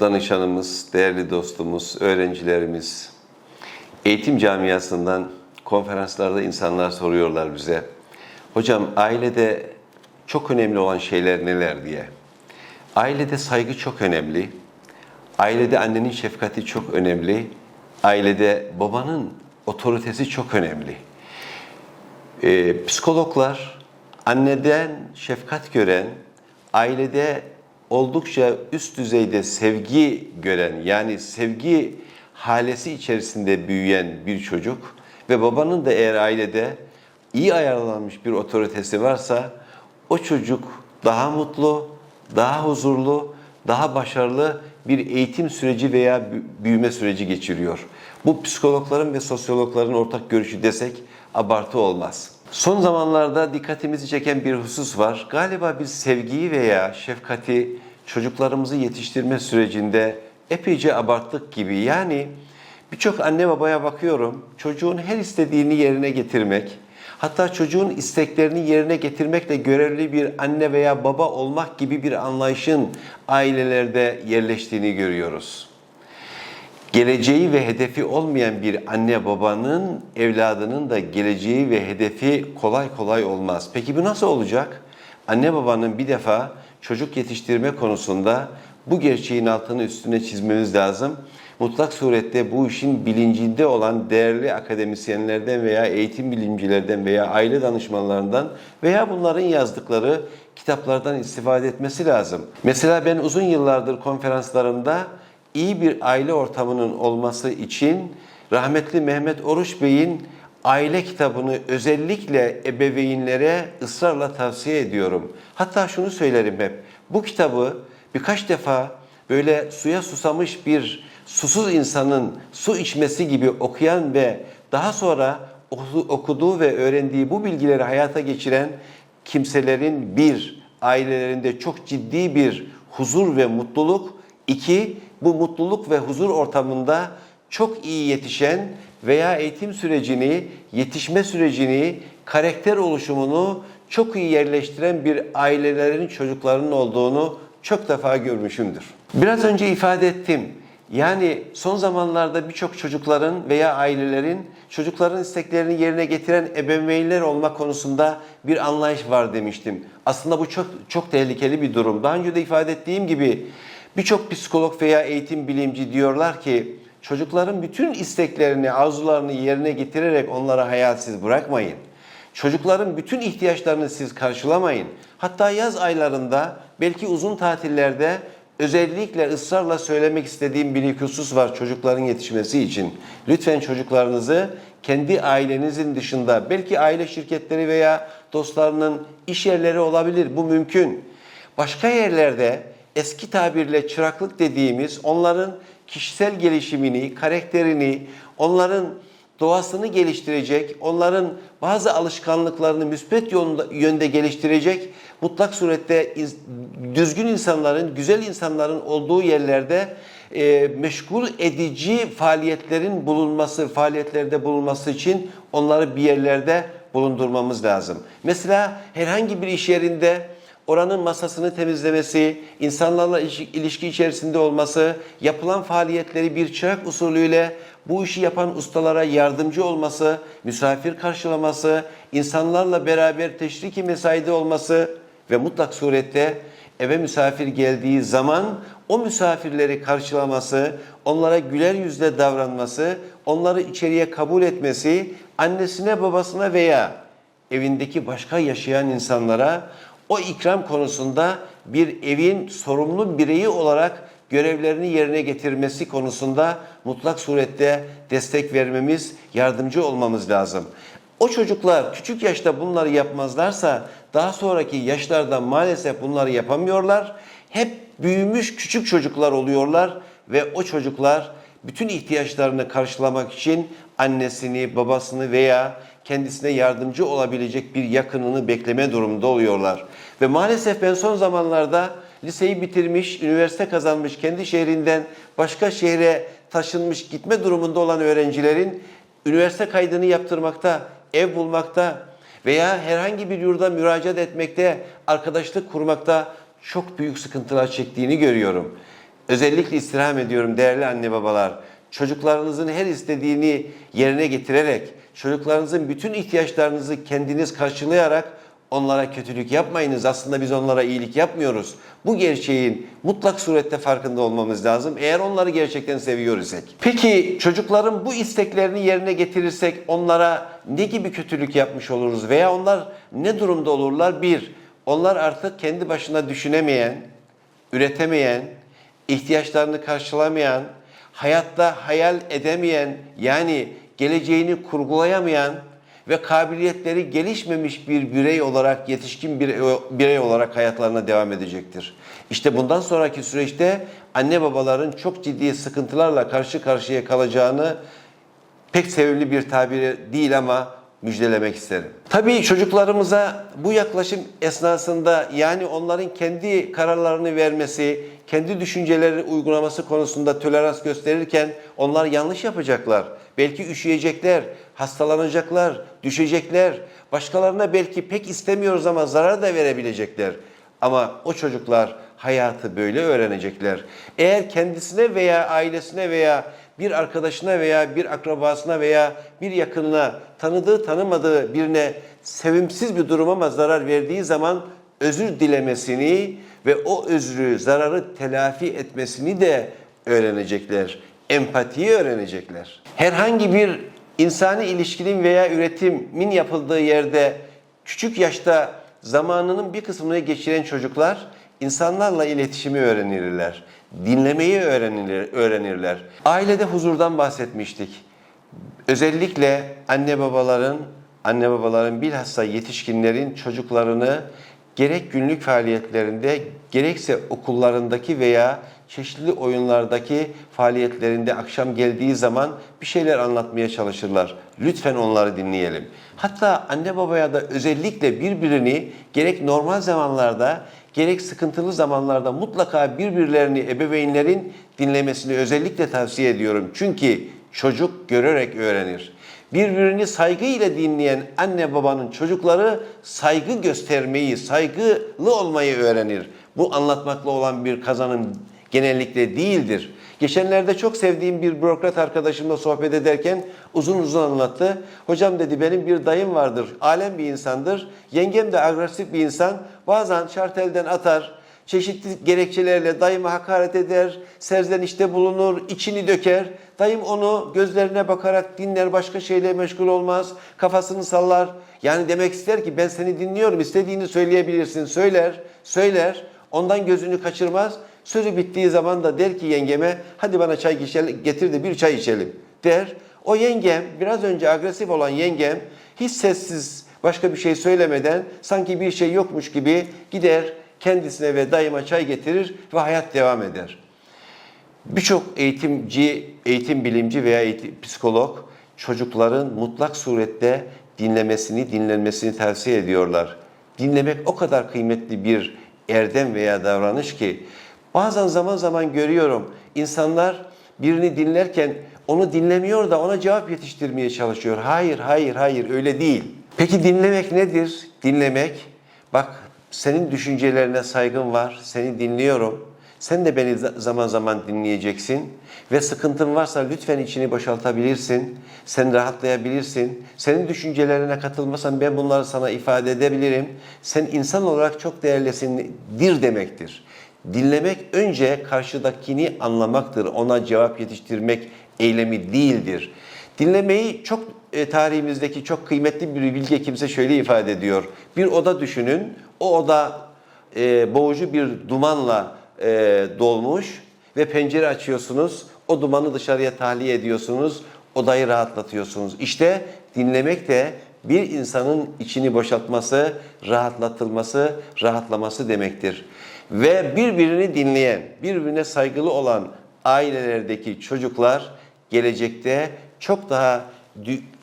danışanımız, değerli dostumuz, öğrencilerimiz, eğitim camiasından konferanslarda insanlar soruyorlar bize. Hocam ailede çok önemli olan şeyler neler diye. Ailede saygı çok önemli. Ailede annenin şefkati çok önemli. Ailede babanın otoritesi çok önemli. Ee, psikologlar anneden şefkat gören, ailede oldukça üst düzeyde sevgi gören yani sevgi halesi içerisinde büyüyen bir çocuk ve babanın da eğer ailede iyi ayarlanmış bir otoritesi varsa o çocuk daha mutlu, daha huzurlu, daha başarılı bir eğitim süreci veya bü- büyüme süreci geçiriyor. Bu psikologların ve sosyologların ortak görüşü desek abartı olmaz. Son zamanlarda dikkatimizi çeken bir husus var. Galiba biz sevgiyi veya şefkati çocuklarımızı yetiştirme sürecinde epeyce abarttık gibi. Yani birçok anne babaya bakıyorum. Çocuğun her istediğini yerine getirmek, hatta çocuğun isteklerini yerine getirmekle görevli bir anne veya baba olmak gibi bir anlayışın ailelerde yerleştiğini görüyoruz geleceği ve hedefi olmayan bir anne babanın evladının da geleceği ve hedefi kolay kolay olmaz. Peki bu nasıl olacak? Anne babanın bir defa çocuk yetiştirme konusunda bu gerçeğin altını üstüne çizmemiz lazım. Mutlak surette bu işin bilincinde olan değerli akademisyenlerden veya eğitim bilimcilerden veya aile danışmanlarından veya bunların yazdıkları kitaplardan istifade etmesi lazım. Mesela ben uzun yıllardır konferanslarımda iyi bir aile ortamının olması için rahmetli Mehmet Oruç Bey'in aile kitabını özellikle ebeveynlere ısrarla tavsiye ediyorum. Hatta şunu söylerim hep. Bu kitabı birkaç defa böyle suya susamış bir susuz insanın su içmesi gibi okuyan ve daha sonra oku- okuduğu ve öğrendiği bu bilgileri hayata geçiren kimselerin bir ailelerinde çok ciddi bir huzur ve mutluluk, iki bu mutluluk ve huzur ortamında çok iyi yetişen veya eğitim sürecini, yetişme sürecini, karakter oluşumunu çok iyi yerleştiren bir ailelerin çocuklarının olduğunu çok defa görmüşümdür. Biraz önce ifade ettim. Yani son zamanlarda birçok çocukların veya ailelerin çocukların isteklerini yerine getiren ebeveynler olma konusunda bir anlayış var demiştim. Aslında bu çok çok tehlikeli bir durum. Daha önce de ifade ettiğim gibi birçok psikolog veya eğitim bilimci diyorlar ki çocukların bütün isteklerini, arzularını yerine getirerek onlara hayalsiz bırakmayın. Çocukların bütün ihtiyaçlarını siz karşılamayın. Hatta yaz aylarında belki uzun tatillerde özellikle ısrarla söylemek istediğim bir husus var çocukların yetişmesi için. Lütfen çocuklarınızı kendi ailenizin dışında belki aile şirketleri veya dostlarının iş yerleri olabilir. Bu mümkün. Başka yerlerde eski tabirle çıraklık dediğimiz onların kişisel gelişimini, karakterini, onların doğasını geliştirecek, onların bazı alışkanlıklarını müspet yönde, yönde geliştirecek mutlak surette iz- düzgün insanların, güzel insanların olduğu yerlerde e, meşgul edici faaliyetlerin bulunması, faaliyetlerde bulunması için onları bir yerlerde bulundurmamız lazım. Mesela herhangi bir iş yerinde oranın masasını temizlemesi, insanlarla ilişki- içerisinde olması, yapılan faaliyetleri bir çırak usulüyle bu işi yapan ustalara yardımcı olması, misafir karşılaması, insanlarla beraber teşriki mesaide olması ve mutlak surette eve misafir geldiği zaman o misafirleri karşılaması, onlara güler yüzle davranması, onları içeriye kabul etmesi, annesine babasına veya evindeki başka yaşayan insanlara o ikram konusunda bir evin sorumlu bireyi olarak görevlerini yerine getirmesi konusunda mutlak surette destek vermemiz, yardımcı olmamız lazım. O çocuklar küçük yaşta bunları yapmazlarsa daha sonraki yaşlarda maalesef bunları yapamıyorlar. Hep büyümüş küçük çocuklar oluyorlar ve o çocuklar bütün ihtiyaçlarını karşılamak için annesini, babasını veya kendisine yardımcı olabilecek bir yakınını bekleme durumunda oluyorlar. Ve maalesef ben son zamanlarda liseyi bitirmiş, üniversite kazanmış, kendi şehrinden başka şehre taşınmış, gitme durumunda olan öğrencilerin üniversite kaydını yaptırmakta, ev bulmakta veya herhangi bir yurda müracaat etmekte, arkadaşlık kurmakta çok büyük sıkıntılar çektiğini görüyorum. Özellikle istirham ediyorum değerli anne babalar. Çocuklarınızın her istediğini yerine getirerek, çocuklarınızın bütün ihtiyaçlarınızı kendiniz karşılayarak onlara kötülük yapmayınız. Aslında biz onlara iyilik yapmıyoruz. Bu gerçeğin mutlak surette farkında olmamız lazım. Eğer onları gerçekten seviyor isek. Peki çocukların bu isteklerini yerine getirirsek onlara ne gibi kötülük yapmış oluruz? Veya onlar ne durumda olurlar? Bir, onlar artık kendi başına düşünemeyen, üretemeyen, ihtiyaçlarını karşılamayan, hayatta hayal edemeyen yani geleceğini kurgulayamayan ve kabiliyetleri gelişmemiş bir birey olarak, yetişkin bir birey olarak hayatlarına devam edecektir. İşte bundan sonraki süreçte anne babaların çok ciddi sıkıntılarla karşı karşıya kalacağını pek sevimli bir tabiri değil ama müjdelemek isterim. Tabii çocuklarımıza bu yaklaşım esnasında yani onların kendi kararlarını vermesi, kendi düşünceleri uygulaması konusunda tolerans gösterirken onlar yanlış yapacaklar. Belki üşüyecekler, hastalanacaklar, düşecekler. Başkalarına belki pek istemiyoruz ama zarar da verebilecekler. Ama o çocuklar hayatı böyle öğrenecekler. Eğer kendisine veya ailesine veya bir arkadaşına veya bir akrabasına veya bir yakınına tanıdığı tanımadığı birine sevimsiz bir durum ama zarar verdiği zaman özür dilemesini ve o özrü, zararı telafi etmesini de öğrenecekler. Empatiyi öğrenecekler. Herhangi bir insani ilişkinin veya üretimin yapıldığı yerde küçük yaşta zamanının bir kısmını geçiren çocuklar insanlarla iletişimi öğrenirler. Dinlemeyi öğrenirler, öğrenirler. Ailede huzurdan bahsetmiştik. Özellikle anne babaların, anne babaların bilhassa yetişkinlerin çocuklarını gerek günlük faaliyetlerinde gerekse okullarındaki veya çeşitli oyunlardaki faaliyetlerinde akşam geldiği zaman bir şeyler anlatmaya çalışırlar. Lütfen onları dinleyelim. Hatta anne babaya da özellikle birbirini gerek normal zamanlarda gerek sıkıntılı zamanlarda mutlaka birbirlerini ebeveynlerin dinlemesini özellikle tavsiye ediyorum. Çünkü çocuk görerek öğrenir. Birbirini saygıyla dinleyen anne babanın çocukları saygı göstermeyi, saygılı olmayı öğrenir. Bu anlatmakla olan bir kazanım genellikle değildir. Geçenlerde çok sevdiğim bir bürokrat arkadaşımla sohbet ederken uzun uzun anlattı. Hocam dedi benim bir dayım vardır, alem bir insandır. Yengem de agresif bir insan. Bazen şartelden atar, çeşitli gerekçelerle dayıma hakaret eder, serzenişte bulunur, içini döker. Dayım onu gözlerine bakarak dinler, başka şeyle meşgul olmaz, kafasını sallar. Yani demek ister ki ben seni dinliyorum, istediğini söyleyebilirsin. Söyler, söyler, ondan gözünü kaçırmaz. Sözü bittiği zaman da der ki yengeme hadi bana çay getir de bir çay içelim der. O yengem biraz önce agresif olan yengem hiç sessiz başka bir şey söylemeden sanki bir şey yokmuş gibi gider kendisine ve dayıma çay getirir ve hayat devam eder. Birçok eğitimci, eğitim bilimci veya eğitim, psikolog çocukların mutlak surette dinlemesini, dinlenmesini tavsiye ediyorlar. Dinlemek o kadar kıymetli bir erdem veya davranış ki bazen zaman zaman görüyorum insanlar birini dinlerken onu dinlemiyor da ona cevap yetiştirmeye çalışıyor. Hayır, hayır, hayır öyle değil. Peki dinlemek nedir? Dinlemek, bak senin düşüncelerine saygım var, seni dinliyorum. Sen de beni zaman zaman dinleyeceksin ve sıkıntın varsa lütfen içini boşaltabilirsin. Sen rahatlayabilirsin. Senin düşüncelerine katılmasan ben bunları sana ifade edebilirim. Sen insan olarak çok değerlisindir demektir. Dinlemek önce karşıdakini anlamaktır. Ona cevap yetiştirmek eylemi değildir. Dinlemeyi çok e, tarihimizdeki çok kıymetli bir bilge kimse şöyle ifade ediyor. Bir oda düşünün. O oda e, boğucu bir dumanla e, dolmuş ve pencere açıyorsunuz. O dumanı dışarıya tahliye ediyorsunuz. Odayı rahatlatıyorsunuz. İşte dinlemek de bir insanın içini boşaltması, rahatlatılması, rahatlaması demektir. Ve birbirini dinleyen, birbirine saygılı olan ailelerdeki çocuklar gelecekte çok daha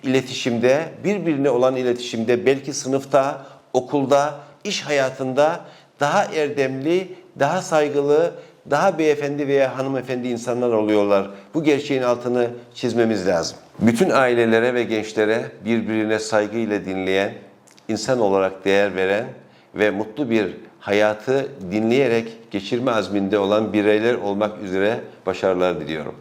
iletişimde, birbirine olan iletişimde, belki sınıfta, okulda, iş hayatında daha erdemli, daha saygılı, daha beyefendi veya hanımefendi insanlar oluyorlar. Bu gerçeğin altını çizmemiz lazım. Bütün ailelere ve gençlere birbirine saygıyla dinleyen, insan olarak değer veren ve mutlu bir hayatı dinleyerek geçirme azminde olan bireyler olmak üzere başarılar diliyorum.